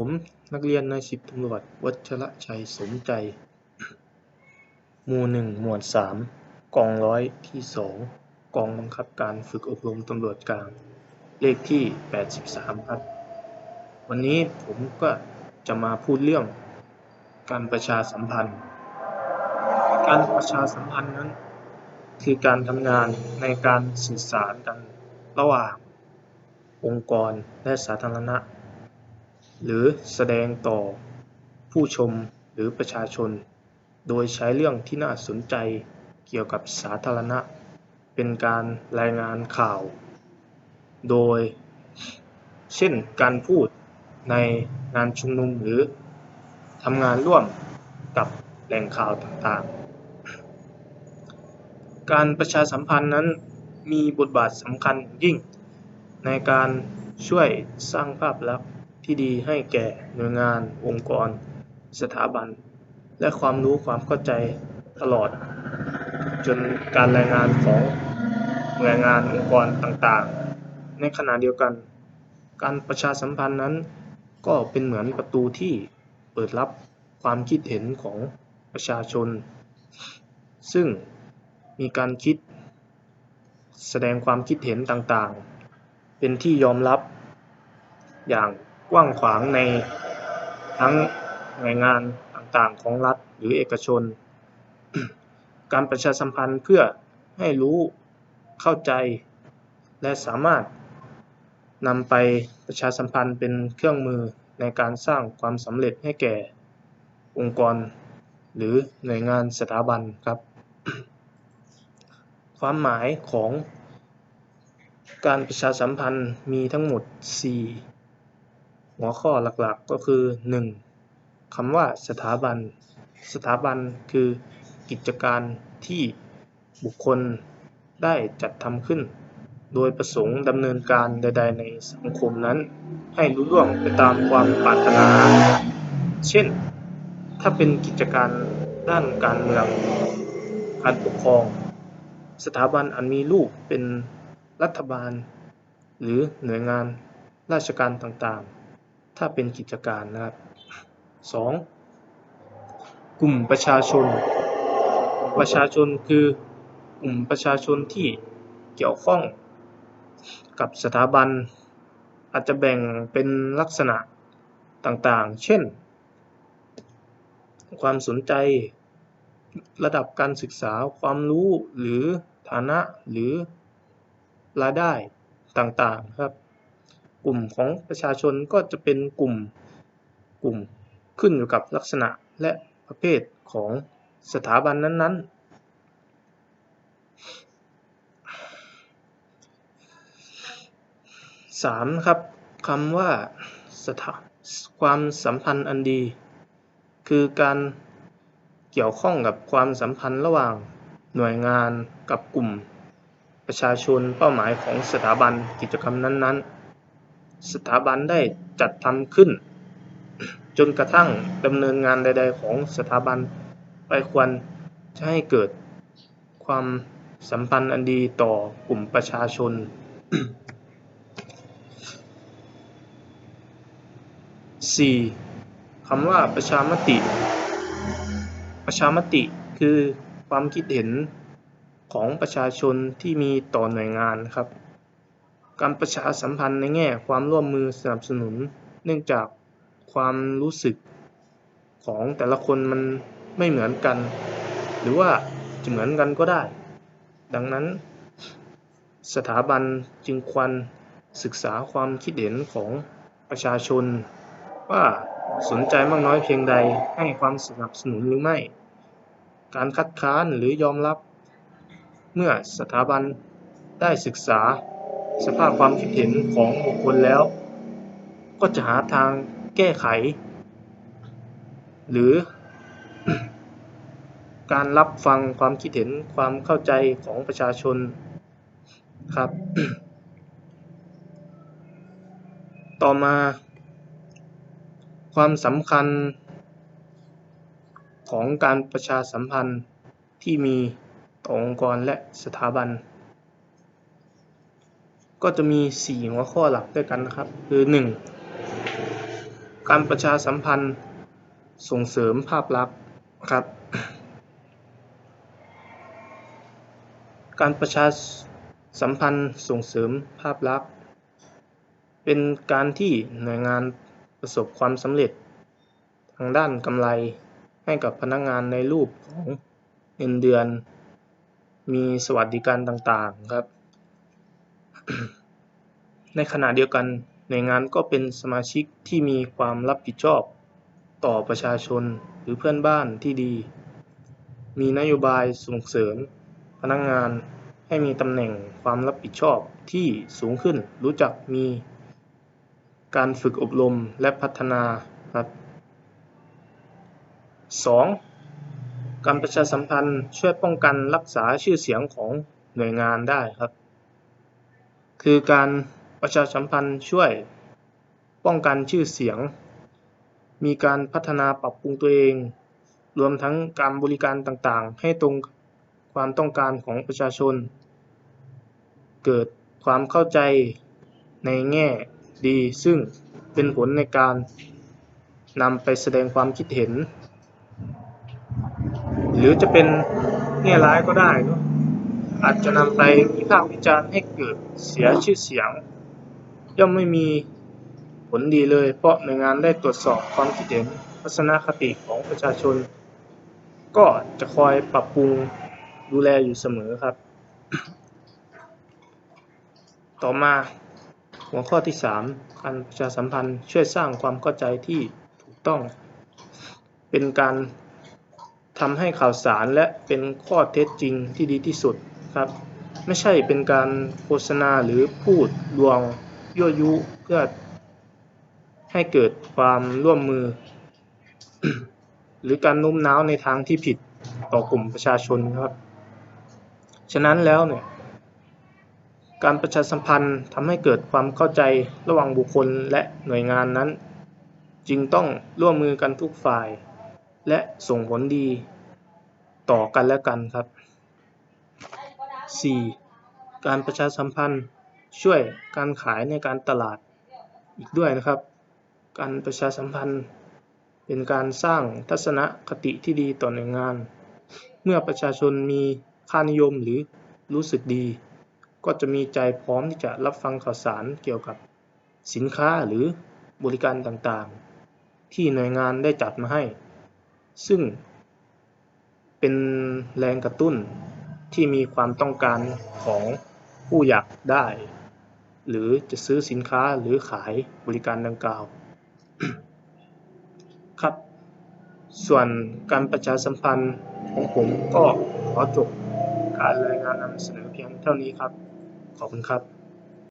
ผมนักเรียนนายสิบตำรวจวัชระชัยสมใจ หมู่หนึ่งหมวดสามกองร้อยที่สองกองบังคับการฝึกอบรมตำรวจกลาง เลขที่แปดสิบสามครับ วันนี้ผมก็จะมาพูดเรื่อง การประชาสัมพันธ์ การประชาสัมพันธ์นั้น คือการทำงานในการสื่อสารกันระหว่าง องค์กรและสาธารณะ หรือแสดงต่อผู้ชมหรือประชาชน โดยใช้เรื่องที่น่าสนใจเกี่ยวกับสาธารณะ เป็นการรายงานข่าว โดย เช่นการพูดในงานชุมนุมหรือทำงานร่วมกับแหล่งข่าวต่างๆ การประชาสัมพันธ์นั้นมีบทบาทสำคัญยิ่ง ในการช่วยสร้างภาพลักษณ์ ที่ดีให้แก่หน่วยงาน องค์กร สถาบัน และความรู้ความเข้าใจตลอด จนการรายงานของหน่วยงานองค์กรต่างๆ ในขณะเดียวกัน การประชาสัมพันธ์นั้น ก็เป็นเหมือนประตูที่เปิดรับความคิดเห็นของประชาชน ซึ่งมีการคิด แสดงความคิดเห็นต่างๆ เป็นที่ยอมรับอย่าง กว้างขวางในทั้งหน่วยงานต่างๆของรัฐหรือเอกชน การประชาสัมพันธ์เพื่อให้รู้เข้าใจ และสามารถนำไปประชาสัมพันธ์เป็นเครื่องมือในการสร้างความสำเร็จให้แก่องค์กร หรือหน่วยงานสถาบันครับ ความหมายของการประชาสัมพันธ์มีทั้งหมด 4 หัวข้อหลักๆก็คือ 1. คำว่าสถาบัน สถาบันคือกิจการที่บุคคลได้จัดทำขึ้น โดยประสงค์ดำเนินการใด ๆ ในสังคมนั้น ให้ลุล่วงไปตามความปรารถนา เช่น ถ้าเป็นกิจการด้านการเมือง การปกครอง สถาบันอันมีรูปเป็นรัฐบาล หรือหน่วยงานราชการต่างๆ ถ้าเป็นกิจการนะครับ 2. กลุ่มประชาชน ประชาชนคือกลุ่มประชาชนที่เกี่ยวข้องกับสถาบัน อาจจะแบ่งเป็นลักษณะต่างๆ เช่น ความสนใจระดับการศึกษาความรู้หรือฐานะหรือรายได้ต่างๆครับ กลุ่มของประชาชนก็จะเป็นกลุ่มกลุ่มขึ้นอยู่กับลักษณะและประเภทของสถาบันนั้นๆสามครับคำว่าสถาความสัมพันธ์อันดี คือการเกี่ยวข้องกับความสัมพันธ์ระหว่างหน่วยงานกับกลุ่มประชาชนเป้าหมายของสถาบันกิจกรรมนั้นๆ สถาบันได้จัดทำขึ้น จนกระทั่งดำเนินงานใด ๆ ของสถาบันไปควรจะให้เกิดความสัมพันธ์อันดีต่อกลุ่มประชาชน 4. คำว่าประชามติ ประชามติคือความคิดเห็นของประชาชนที่มีต่อหน่วยงานครับ การประชาสัมพันธ์ในแง่ความร่วมมือสนับสนุน เนื่องจากความรู้สึกของแต่ละคนมันไม่เหมือนกัน หรือว่าจะเหมือนกันก็ได้ ดังนั้น สถาบันจึงควรศึกษาความคิดเห็นของประชาชน ว่าสนใจมากน้อยเพียงใดให้ความสนับสนุนหรือไม่ การคัดค้านหรือยอมรับ เมื่อสถาบันได้ศึกษา สภาพความคิดเห็นของบุคคลแล้ว ก็จะหาทางแก้ไข หรือ การรับฟังความคิดเห็นความเข้าใจของประชาชนครับ ต่อมา ความสำคัญของการประชาสัมพันธ์ที่มีต่อองค์กรและสถาบัน ก็จะมี 4 หัวข้อหลักด้วยกันนะครับ คือ 1. การประชาสัมพันธ์ส่งเสริมภาพลักษณ์ครับ การประชาสัมพันธ์ส่งเสริมภาพลักษณ์ เป็นการที่หน่วยงานประสบความสำเร็จ ทางด้านกำไรให้กับพนักงานในรูปของเงินเดือน มีสวัสดิการต่างๆครับ ในขณะเดียวกันหน่วยงานก็เป็นสมาชิกที่มีความรับผิดชอบต่อประชาชนหรือเพื่อนบ้านที่ดี มีนโยบายส่งเสริม พนักงานให้มีตำแหน่งความรับผิดชอบที่สูงขึ้น รู้จักมี การฝึกอบรมและพัฒนาครับ 2. การประชาสัมพันธ์ช่วยป้องกันรักษาชื่อเสียงของหน่วยงานได้ครับ คือการประชาสัมพันธ์ช่วยป้องกันชื่อเสียง มีการพัฒนาปรับปรุงตัวเอง รวมทั้งการบริการต่างๆ ให้ตรงความต้องการของประชาชน เกิดความเข้าใจในแง่ดี ซึ่งเป็นผลในการนำไปแสดงความคิดเห็น หรือจะเป็นแง่ร้ายก็ได้เนอะ อาจจะนำไปวิพากษ์วิจารณ์ให้เกิดเสียชื่อเสียง ย่อมไม่มีผลดีเลย เพราะหน่วยงานได้ตรวจสอบความคิดเห็นทัศนคติของประชาชน ก็จะคอยปรับปรุงดูแลอยู่เสมอครับ ต่อมาหัวข้อที่ 3 การประชาสัมพันธ์ช่วยสร้างความเข้าใจที่ถูกต้อง เป็นการทำให้ข่าวสารและเป็นข้อเท็จจริงที่ดีที่สุด ครับ ไม่ใช่เป็นการโฆษณาหรือพูดลวงยั่วยุเพื่อให้เกิดความร่วมมือ หรือการโน้มน้าวในทางที่ผิดต่อกลุ่มประชาชนครับ ฉะนั้นแล้วเนี่ยการประชาสัมพันธ์ทำให้เกิดความเข้าใจระหว่างบุคคลและหน่วยงานนั้น จึงต้องร่วมมือกันทุกฝ่าย และส่งผลดีต่อกันและกันครับ 4. การประชาสัมพันธ์ช่วยการขายในการตลาดอีกด้วยนะครับ การประชาสัมพันธ์เป็นการสร้างทัศนคติที่ดีต่อหน่วยงาน เมื่อประชาชนมีค่านิยมหรือรู้สึกดี ก็จะมีใจพร้อมที่จะรับฟังข่าวสารเกี่ยวกับสินค้าหรือบริการต่างๆ ที่หน่วยงานได้จัดมาให้ ซึ่งเป็นแรงกระตุ้น ที่มีความต้องการของผู้อยากได้ หรือจะซื้อสินค้าหรือขายบริการดังกล่าว ครับ ส่วนการประชาสัมพันธ์ของผมก็ขอจบการรายงานนำเสนอเพียงเท่านี้ครับ ขอบคุณครับ